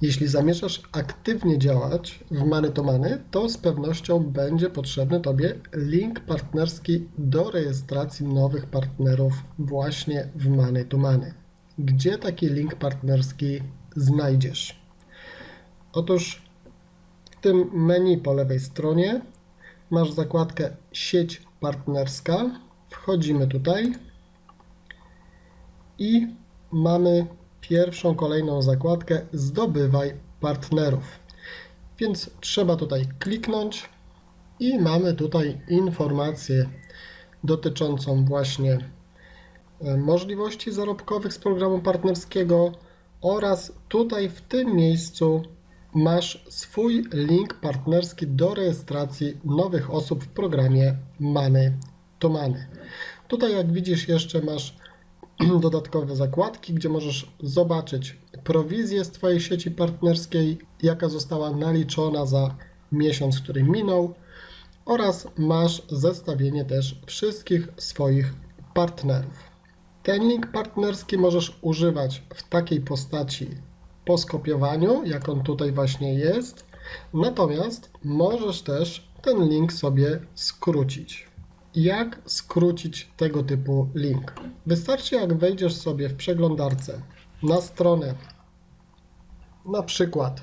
Jeśli zamierzasz aktywnie działać w Many to z pewnością będzie potrzebny Tobie link partnerski do rejestracji nowych partnerów właśnie w Many to Many. Gdzie taki link partnerski znajdziesz? Otóż w tym menu po lewej stronie masz zakładkę sieć partnerska. Wchodzimy tutaj i mamy pierwszą kolejną zakładkę zdobywaj partnerów. Więc trzeba tutaj kliknąć i mamy tutaj informację dotyczącą właśnie e, możliwości zarobkowych z programu partnerskiego oraz tutaj w tym miejscu masz swój link partnerski do rejestracji nowych osób w programie Money to Money. Tutaj jak widzisz jeszcze masz dodatkowe zakładki, gdzie możesz zobaczyć prowizję z Twojej sieci partnerskiej, jaka została naliczona za miesiąc, który minął oraz masz zestawienie też wszystkich swoich partnerów. Ten link partnerski możesz używać w takiej postaci po skopiowaniu, jak on tutaj właśnie jest. Natomiast możesz też ten link sobie skrócić. Jak skrócić tego typu link? Wystarczy, jak wejdziesz sobie w przeglądarce na stronę, na przykład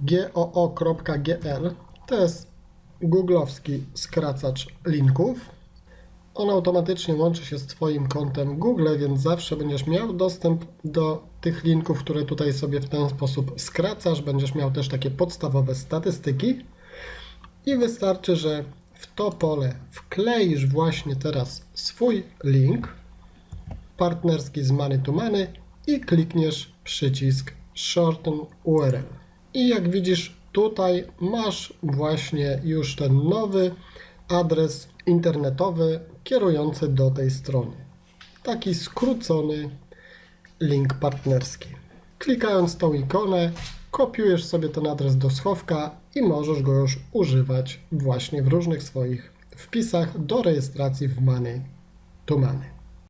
goo.gl, to jest googlowski skracacz linków. On automatycznie łączy się z Twoim kontem Google, więc zawsze będziesz miał dostęp do tych linków, które tutaj sobie w ten sposób skracasz. Będziesz miał też takie podstawowe statystyki. I wystarczy, że w to pole wkleisz właśnie teraz swój link partnerski z Money to Money i klikniesz przycisk Shorten URL. I jak widzisz, tutaj masz właśnie już ten nowy adres internetowy kierujący do tej strony. Taki skrócony link partnerski. Klikając tą ikonę, kopiujesz sobie ten adres do schowka i możesz go już używać właśnie w różnych swoich wpisach do rejestracji w Money to Money.